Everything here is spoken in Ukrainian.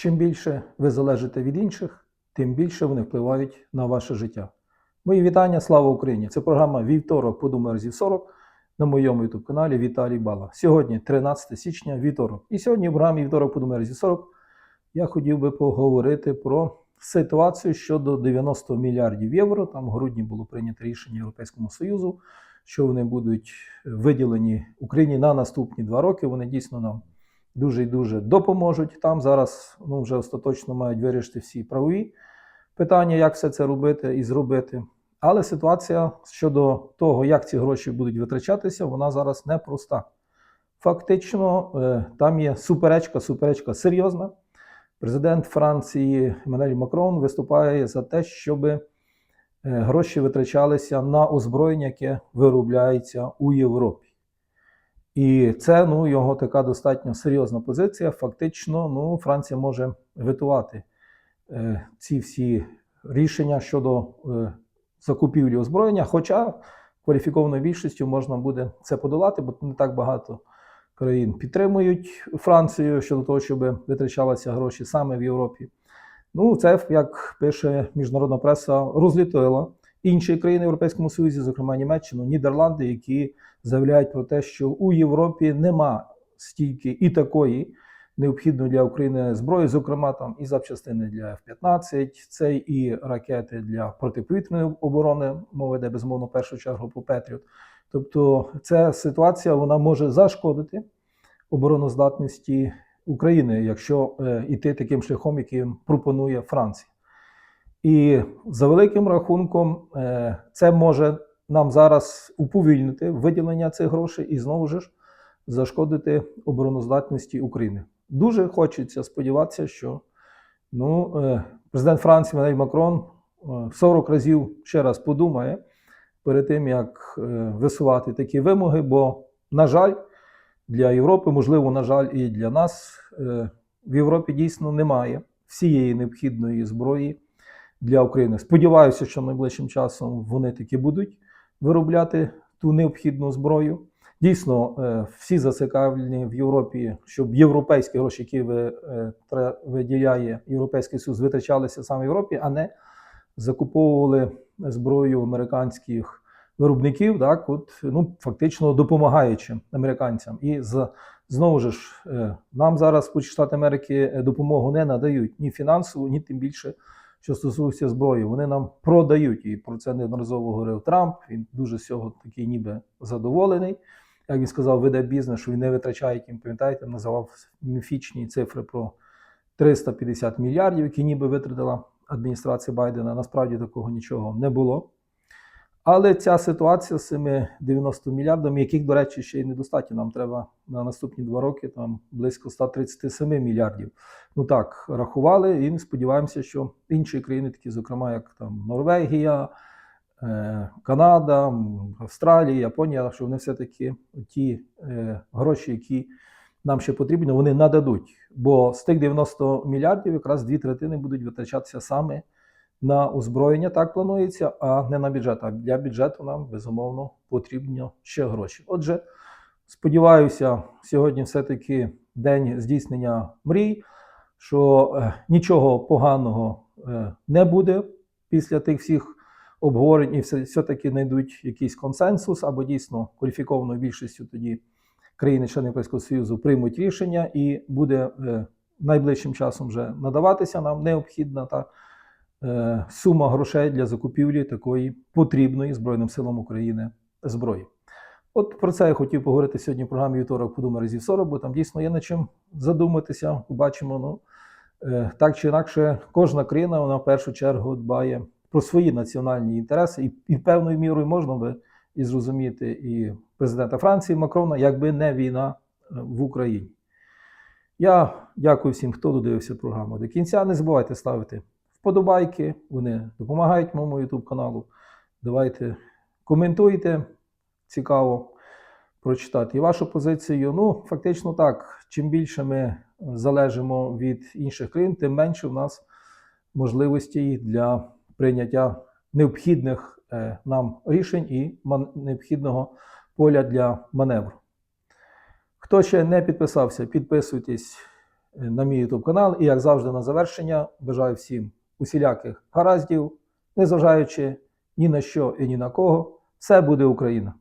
Чим більше ви залежите від інших, тим більше вони впливають на ваше життя. Мої вітання, слава Україні! Це програма Вівторок подумай разів 40 на моєму youtube каналі Віталій Бала. Сьогодні 13 січня, вівторок. І сьогодні в програмі Вівторок подумай разів 40 я хотів би поговорити про ситуацію щодо 90 мільярдів євро. Там в грудні було прийнято рішення Європейському Союзу, що вони будуть виділені Україні на наступні два роки. Вони дійсно нам дуже і дуже допоможуть. Там зараз ну, вже остаточно мають вирішити всі правові питання, як все це робити і зробити. Але ситуація щодо того, як ці гроші будуть витрачатися, вона зараз непроста. Фактично, е, там є суперечка, суперечка серйозна. Президент Франції Еммануель Макрон виступає за те, щоб е, гроші витрачалися на озброєння, яке виробляється у Європі. І це ну, його така достатньо серйозна позиція. Фактично, ну, Франція може витувати е, ці всі рішення щодо е, закупівлі озброєння. Хоча кваліфікованою більшістю можна буде це подолати, бо не так багато країн підтримують Францію щодо того, щоб витрачалися гроші саме в Європі. Ну, це, як пише міжнародна преса, розлітила інші країни Європейському Союзі, зокрема Німеччину, Нідерланди, які заявляють про те, що у Європі нема стільки і такої необхідної для України зброї, зокрема там і запчастини для F-15, це і ракети для протиповітряної оборони, мова йде безумовно в першу чергу по Петріот. Тобто, ця ситуація вона може зашкодити обороноздатності України, якщо е, йти таким шляхом, яким пропонує Франція. І за великим рахунком, е, це може нам зараз уповільнити виділення цих грошей і знову ж зашкодити обороноздатності України. Дуже хочеться сподіватися, що ну, е, президент Франції Манель Макрон е, 40 разів ще раз подумає перед тим, як е, висувати такі вимоги, бо, на жаль, для Європи, можливо, на жаль, і для нас е, в Європі дійсно немає всієї необхідної зброї для України. Сподіваюся, що найближчим часом вони таки будуть виробляти ту необхідну зброю. Дійсно, е, всі зацікавлені в Європі, щоб європейські гроші, які е, виділяє Європейський Союз, витрачалися саме в Європі, а не закуповували зброю американських виробників, так, от, ну, фактично допомагаючи американцям. І з, знову ж е, нам зараз Сполучені Штати Америки е, допомогу не надають ні фінансову, ні тим більше, що стосується зброї. Вони нам продають. І про це неодноразово говорив Трамп. Він дуже з цього такий ніби задоволений. Як він сказав, веде бізнес, що він не витрачає, як пам'ятаєте, називав міфічні цифри про 350 мільярдів, які ніби витратила адміністрація Байдена. Насправді такого нічого не було. Але ця ситуація з цими 90 мільярдами, яких, до речі, ще й недостатньо. Нам треба на наступні два роки там близько 137 мільярдів. Ну так, рахували, і сподіваємося, що інші країни, такі, зокрема, як там Норвегія, е, Канада, Австралія, Японія, що вони все-таки ті е, гроші, які нам ще потрібні, вони нададуть. Бо з тих 90 мільярдів якраз дві третини будуть витрачатися саме на озброєння, так планується, а не на бюджет. А для бюджету нам безумовно потрібно ще гроші. Отже, сподіваюся, сьогодні все-таки день здійснення мрій, що е, нічого поганого е, не буде після тих всіх обговорень, і все, все-таки знайдуть якийсь консенсус або дійсно кваліфікованою більшістю тоді країни-члени Європейського Союзу приймуть рішення, і буде е, найближчим часом вже надаватися нам необхідна та сума грошей для закупівлі такої потрібної Збройним силам України зброї. От про це я хотів поговорити сьогодні в програмі Вівторок подумай разів 40, бо там дійсно є над чим задуматися. Побачимо, ну е, так чи інакше, кожна країна вона в першу чергу дбає про свої національні інтереси, і, і певною мірою можна би і зрозуміти і президента Франції Макрона, якби не війна е, в Україні. Я дякую всім, хто додивився програму до кінця. Не забувайте ставити вподобайки, вони допомагають моєму YouTube каналу. Давайте коментуйте, цікаво прочитати і вашу позицію. Ну, фактично так, чим більше ми залежимо від інших країн, тим менше в нас можливостей для прийняття необхідних е, нам рішень і необхідного поля для маневру. Хто ще не підписався, підписуйтесь е, на мій YouTube канал. І як завжди, на завершення бажаю всім усіляких гараздів, незважаючи ні на що і ні на кого. Все буде Україна!